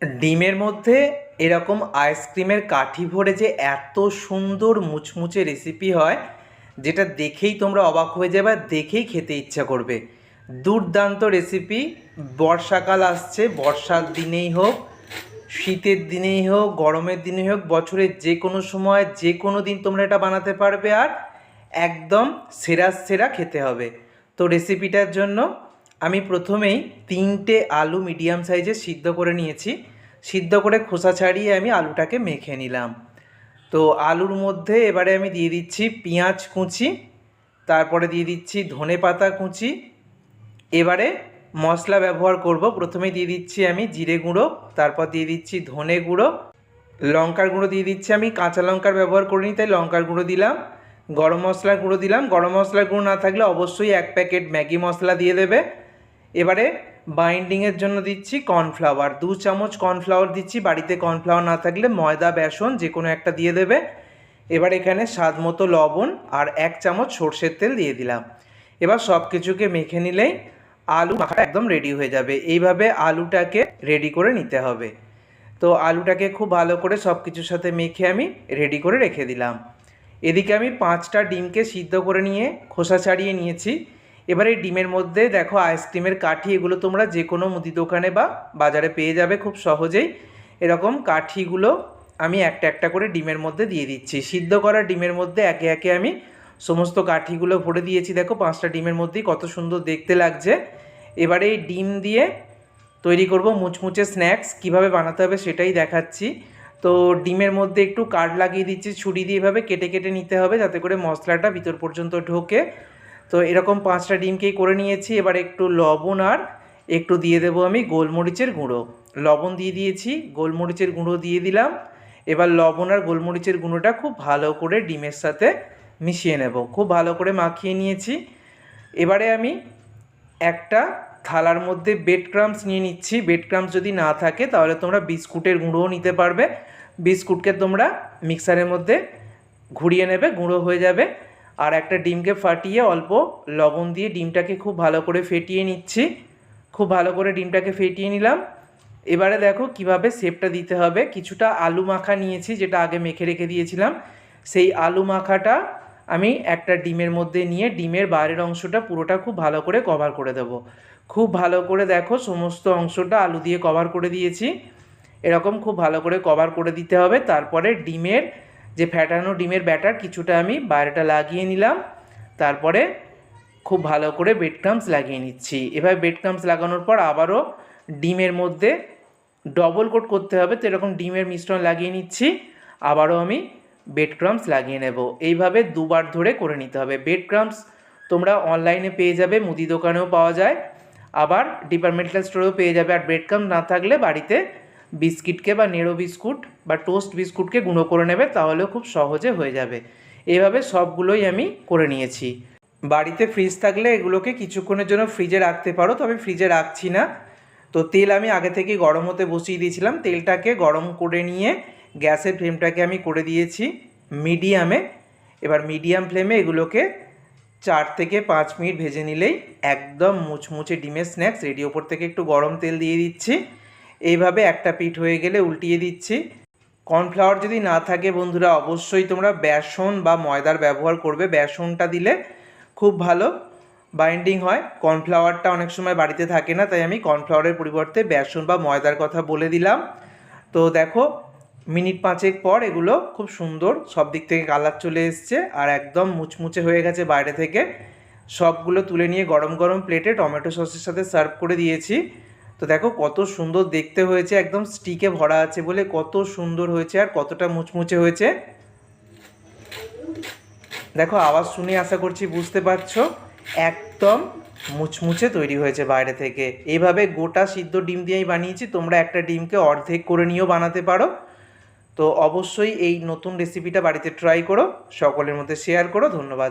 ডিমের মধ্যে এরকম আইসক্রিমের কাঠি ভরে যে এত সুন্দর মুচমুচে রেসিপি হয়, যেটা দেখেই তোমরা অবাক হয়ে যাবে দেখেই খেতে ইচ্ছা করবে। দুর্দান্ত রেসিপি বর্ষাকাল আসছে, বর্ষার দিনেই হোক, শীতের দিনেই হোক, গরমের দিনেই হোক বছরের যে কোনো সময়, যে কোনো দিন তোমরা এটা বানাতে পারবে আর একদম সেরা সেরা খেতে হবে। তো রেসিপিটার জন্য আমি প্রথমেই তিনটে আলু মিডিয়াম সাইজে সিদ্ধ করে নিয়েছি। সিদ্ধ করে খোসা ছাড়িয়ে আমি আলুটাকে মেখে নিলাম। তো আলুর মধ্যে এবারে আমি দিয়ে দিচ্ছি পেঁয়াজ কুচি, তারপরে দিয়ে দিচ্ছি ধনে পাতা কুচি। এবারে মশলা ব্যবহার করব। প্রথমে দিয়ে দিচ্ছি আমি জিরে গুঁড়ো, তারপর দিয়ে দিচ্ছি ধনে গুঁড়ো। লঙ্কার গুঁড়ো দিয়ে দিচ্ছি আমি, কাঁচা লঙ্কার ব্যবহার করিনি, তাই লঙ্কার গুঁড়ো দিলাম। গরম মশলার গুঁড়ো দিলাম। গরম মশলার গুঁড়ো না থাকলে অবশ্যই এক প্যাকেট ম্যাগি মশলা দিয়ে দেবে। এবারে বাইন্ডিংয়ের জন্য দিচ্ছি কর্নফ্লাওয়ার দু চামচ কর্নফ্লাওয়ার দিচ্ছি, বাড়িতে কর্নফ্লাওয়ার না থাকলে ময়দা, বেসন যে কোনো একটা দিয়ে দেবে। এবার এখানে স্বাদ মতো লবণ আর এক চামচ সর্ষের তেল দিয়ে দিলাম। এবার সব কিছুকে মেখে নিলেই আলু মাখা একদম রেডি হয়ে যাবে। এইভাবে আলুটাকে রেডি করে নিতে হবে। তো আলুটাকে খুব ভালো করে সব কিছুর সাথে মেখে আমি রেডি করে রেখে দিলাম। এদিকে আমি পাঁচটা ডিমকে সিদ্ধ করে নিয়ে খোসা ছাড়িয়ে নিয়েছি। এবার ডিমের মধ্যে দেখো আইসক্রিমের কাঠি, এগুলো তোমরা যে কোনো মুদি দোকানে বা বাজারে পেয়ে যাবে খুব সহজেই। এরকম কাঠিগুলো আমি একটা একটা করে ডিমের মধ্যে দিয়ে দিচ্ছি। সিদ্ধ করা ডিমের মধ্যে একে একে আমি সমস্ত কাঠিগুলো ভরে দিয়েছি। দেখো পাঁচটা ডিমের মধ্যেই কত সুন্দর দেখতে লাগছে। এবারে এই ডিম দিয়ে তৈরি করব মুচমুচে স্ন্যাক্স কীভাবে বানাতে হবে সেটাই দেখাচ্ছি। তো ডিমের মধ্যে একটু কাঠ লাগিয়ে দিচ্ছি। ছুরি দিয়ে এভাবে কেটে কেটে নিতে হবে যাতে করে মশলাটা ভিতর পর্যন্ত ঢোকে। তো এরকম পাঁচটা ডিমকেই করে নিয়েছি। এবার একটু লবণ আর একটু দিয়ে দেবো আমি গোলমরিচের গুঁড়ো। লবণ দিয়ে দিয়েছি, গোলমরিচের গুঁড়ো দিয়ে দিলাম। এবার লবণ আর গোলমরিচের গুঁড়োটা খুব ভালো করে ডিমের সাথে মিশিয়ে নেব। খুব ভালো করে মাখিয়ে নিয়েছি। এবারে আমি একটা থালার মধ্যে বেড ক্রামস নিয়ে নিচ্ছি। বেড ক্রামস যদি না থাকে, তাহলে তোমরা বিস্কুটের গুঁড়োও নিতে পারবে। বিস্কুটকে তোমরা মিক্সারের মধ্যে ঘুরিয়ে নেবে, গুঁড়ো হয়ে যাবে। আর একটা ডিমকে ফাটিয়ে অল্প লবণ দিয়ে ডিমটাকে খুব ভালো করে ফেটিয়ে নিচ্ছি। খুব ভালো করে ডিমটাকে ফেটিয়ে নিলাম। এবারে দেখো কীভাবে শেপটা দিতে হবে। কিছুটা আলু মাখা নিয়েছি, যেটা আগে মেখে রেখে দিয়েছিলাম। সেই আলু মাখাটা আমি একটা ডিমের মধ্যে নিয়ে ডিমের বাইরের অংশটা পুরোটা খুব ভালো করে কভার করে দেব। খুব ভালো করে দেখো সমস্ত অংশটা আলু দিয়ে কভার করে দিয়েছি। এরকম খুব ভালো করে কভার করে দিতে হবে। তারপরে ডিমের যে ফ্যাটানো ডিমের ব্যাটার কিছুটা আমি বাইরেটা লাগিয়ে নিলাম। তারপরে খুব ভালো করে বেড ক্রামস লাগিয়ে নিচ্ছি। এভাবে বেড ক্রামস লাগানোর পর আবারও ডিমের মধ্যে ডবল কোট করতে হবে। তো এরকম ডিমের মিশ্রণ লাগিয়ে নিচ্ছি। আবারও আমি বেড ক্রামস লাগিয়ে নেব। এইভাবে দুবার ধরে করে নিতে হবে। বেড ক্রামস তোমরা অনলাইনে পেয়ে যাবে, মুদি দোকানেও পাওয়া যায়। আবার ডিপার্টমেন্টাল স্টোরেও পেয়ে যাবে। আর ব্রেড ক্রামস না থাকলে বাড়িতে বিস্কিটকে বা নেড়ো বিস্কুট বা টোস্ট বিস্কুটকে গুঁড়ো করে নেবে, তাহলেও খুব সহজে হয়ে যাবে। এভাবে সবগুলোই আমি করে নিয়েছি। বাড়িতে ফ্রিজ থাকলে এগুলোকে কিছুক্ষণের জন্য ফ্রিজে রাখতে পারো, তবে ফ্রিজে রাখছি না। তো তেল আমি আগে থেকে গরম হতে বসিয়ে দিয়েছিলাম। তেলটাকে গরম করে নিয়ে গ্যাসের ফ্লেমটাকে আমি করে দিয়েছি মিডিয়ামে। এবার মিডিয়াম ফ্লেমে এগুলোকে চার থেকে পাঁচ মিনিট ভেজে নিলেই একদম মুচমুচে ডিমের স্ন্যাক্স রেডি ওপর থেকে একটু গরম তেল দিয়ে দিচ্ছি। এইভাবে একটা পিঠ হয়ে গেলে উল্টিয়ে দিচ্ছি। কর্নফ্লাওয়ার যদি না থাকে বন্ধুরা, অবশ্যই তোমরা বেসন বা ময়দার ব্যবহার করবে। বেসনটা দিলে খুব ভালো বাইন্ডিং হয়। কর্নফ্লাওয়ারটা অনেক সময় বাড়িতে থাকে না, তাই আমি কর্নফ্লাওয়ারের পরিবর্তে বেসন বা ময়দার কথা বলে দিলাম। তো দেখো, মিনিট পাঁচেক পর এগুলো খুব সুন্দর সব দিক থেকে কালার চলে এসছে আর একদম মুচমুচে হয়ে গেছে বাইরে থেকে। সবগুলো তুলে নিয়ে গরম গরম প্লেটে টমেটো সসের সাথে সার্ভ করে দিয়েছি। তো দেখো কত সুন্দর দেখতে হয়েছে, একদম স্টিকে ভরা আছে বলে কত সুন্দর হয়েছে আর কতটা মুচমুচে হয়েছে। দেখো আওয়াজ শুনে আশা করছি বুঝতে পারছ, একদম মুচমুচে তৈরি হয়েছে বাইরে থেকে। এইভাবে গোটা সিদ্ধ ডিম দিয়েই বানিয়েছি, তোমরা একটা ডিমকে অর্ধেক করে নিয়েও বানাতে পারো। তো অবশ্যই এই নতুন রেসিপিটা বাড়িতে ট্রাই করো, সকলের মধ্যে শেয়ার করো, ধন্যবাদ।